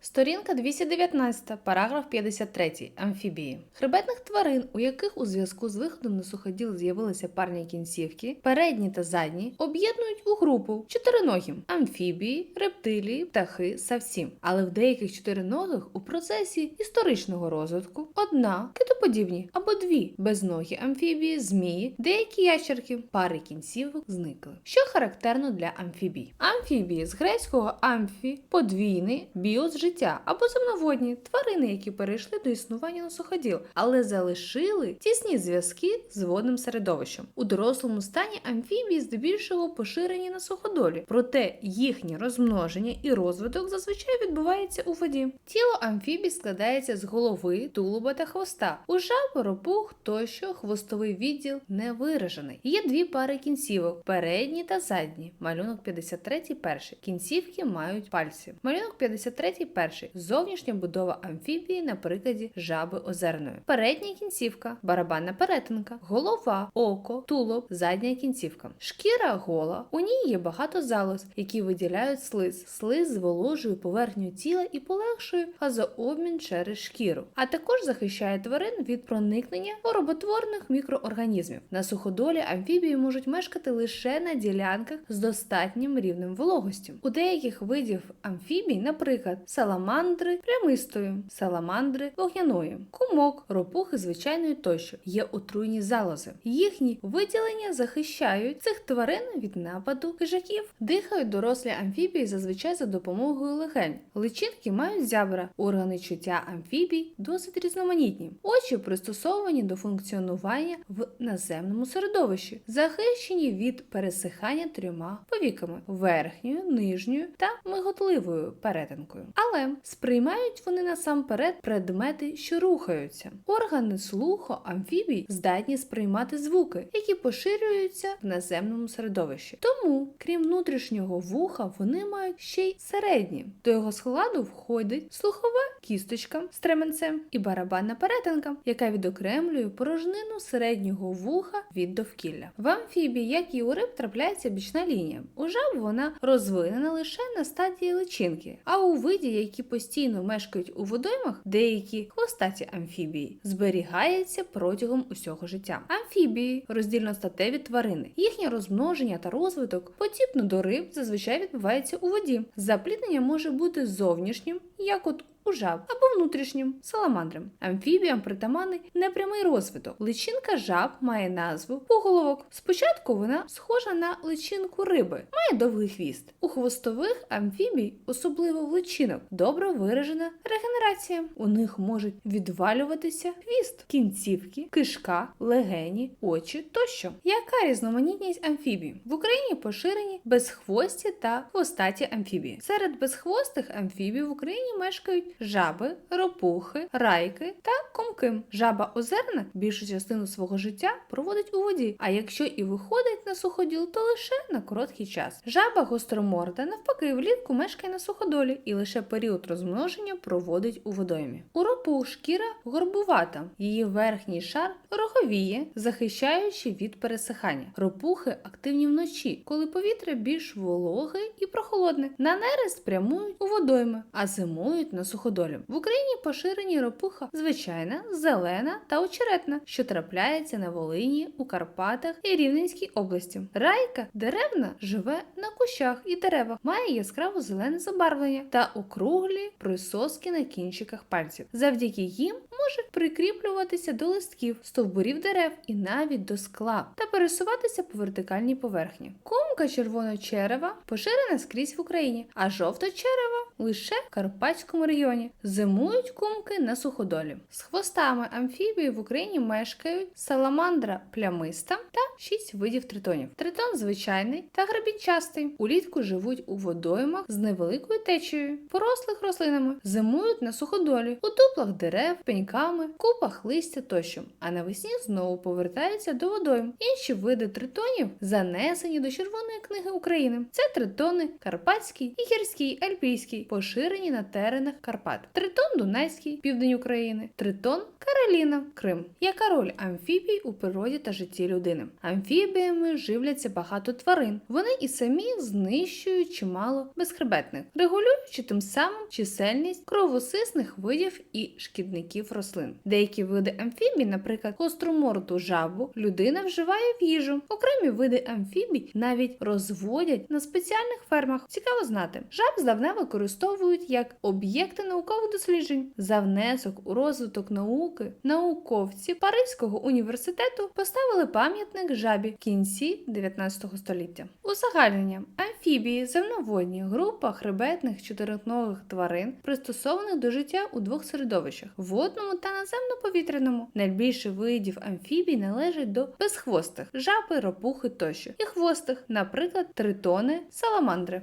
Сторінка 219, параграф 53. Амфібії. Хребетних тварин, у яких у зв'язку з виходом на суходіл з'явилися парні кінцівки, передні та задні, об'єднують у групу чотириногі амфібії, рептилії, птахи, савці. Але в деяких чотириногих у процесі історичного розвитку одна китоподібні або дві безногі амфібії, змії, деякі ящерки, пари кінцівок зникли. Що характерно для амфібій? Амфібії з грецького амфі подвійний біос життя або земноводні тварини, які перейшли до існування на суходіл, але залишили тісні зв'язки з водним середовищем. У дорослому стані амфібії здебільшого поширені на суходолі, проте їхнє розмноження і розвиток зазвичай відбувається у воді. Тіло амфібій складається з голови, тулуба та хвоста. У жаб, ропух тощо хвостовий відділ не виражений. Є дві пари кінцівок: передні та задні. Малюнок 53 перший. Кінцівки мають пальці. Малюнок 53 перший. Зовнішня будова амфібії на прикладі жаби озерної. Передня кінцівка, барабанна перетинка, голова, око, тулуб, задня кінцівка. Шкіра гола. У ній є багато залоз, які виділяють слиз. Слиз зволожує поверхню тіла і полегшує газообмін через шкіру, а також захищає тварин від проникнення роботворних мікроорганізмів. На суходолі амфібії можуть мешкати лише на ділянках з достатнім рівнем вологості. У деяких видів амфібій, наприклад, саламандри прямистої, саламандри вогняної, кумок, ропухи звичайної тощо є отруйні залози. Їхні виділення захищають цих тварин від нападу хижаків. Дихають дорослі амфібії зазвичай за допомогою легень. Личинки мають зябра, органи чуття амфібій досить різноманітні. Очі пристосовані до функціонування в наземному середовищі, захищені від пересихання трьома повіками верхньою, нижньою та миготливою перетинкою. Але сприймають вони насамперед предмети, що рухаються. Органи слуху амфібій здатні сприймати звуки, які поширюються в наземному середовищі. Тому, крім внутрішнього вуха, вони мають ще й середні. До його складу входить слухова кісточка з тременцем і барабанна перетинка, яка відокремлює порожнину середнього вуха від довкілля. В амфібії, як і у риб, трапляється бічна лінія. У жаб вона розвинена лише на стадії личинки, а у виді, які постійно мешкають у водоймах, деякі хвостаті амфібії, зберігається протягом усього життя. Амфібії роздільностатеві тварини. Їхнє розмноження та розвиток, подібно до риб, зазвичай відбувається у воді. Запліднення може бути зовнішнім, як от у жаб або внутрішнім саламандрам. Амфібіям притаманний непрямий розвиток. Личинка жаб має назву пуголовок. Спочатку вона схожа на личинку риби, має довгий хвіст. У хвостових амфібій, особливо в личинок, добре виражена регенерація. У них можуть відвалюватися хвіст, кінцівки, кишка, легені, очі тощо. Яка різноманітність амфібій? В Україні поширені безхвості та хвостаті амфібії. Серед безхвостих амфібій в Україні мешкають жаби, ропухи, райки та комки. Жаба озерна більшу частину свого життя проводить у воді, а якщо і виходить на суходіл, то лише на короткий час. Жаба гостроморда навпаки влітку мешкає на суходолі і лише період розмноження проводить у водоймі. У ропух шкіра горбувата, її верхній шар роговіє, захищаючи від пересихання. Ропухи активні вночі, коли повітря більш вологе і прохолодне. На нерест прямують у водойми, а зимують на суходолі. В Україні поширені ропуха звичайна, зелена та очеретна, що трапляється на Волині, у Карпатах і Рівненській області. Райка деревна живе на кущах і деревах, має яскраво зелене забарвлення та округлі присоски на кінчиках пальців. Завдяки їм можуть прикріплюватися до листків, стовбурів дерев і навіть до скла та пересуватися по вертикальній поверхні. Кумка червоночерева поширена скрізь в Україні, а жовточерева лише в Карпатському регіоні. Зимують кумки на суходолі. З хвостами амфібії в Україні мешкають саламандра плямиста та шість видів тритонів. Тритон звичайний та грабінчастий. Улітку живуть у водоймах з невеликою течією, порослих рослинами, зимують на суходолі, у дуплах дерев, пеньками, купах листя тощо. А навесні знову повертаються до водойм. Інші види тритонів занесені до Червоної книги України. Це тритони Карпатський і гірський, альпійський, поширені на теренах Карпат. Тритон Дунайський, південь України, тритон Кароліна, Крим. Яка роль амфібій у природі та житті людини? Амфібіями живляться багато тварин. Вони і самі знищують чимало безхребетних, регулюючи тим самим чисельність кровосисних видів і шкідників рослин. Деякі види амфібій, наприклад, гостроморду жабу, людина вживає в їжу. Окремі види амфібій навіть розводять на спеціальних фермах. Цікаво знати, жаб здавна використовують як об'єкти наукових досліджень. За внесок у розвиток науки науковці Паризького університету поставили пам'ятник жабі в кінці 19 століття. Узагальнення амфібії, земноводні, група хребетних чотириногих тварин, пристосованих до життя у двох середовищах водному та наземно-повітряному. Найбільше видів амфібій належить до безхвостих жаби, ропухи тощо і хвостих, наприклад, тритони, саламандри.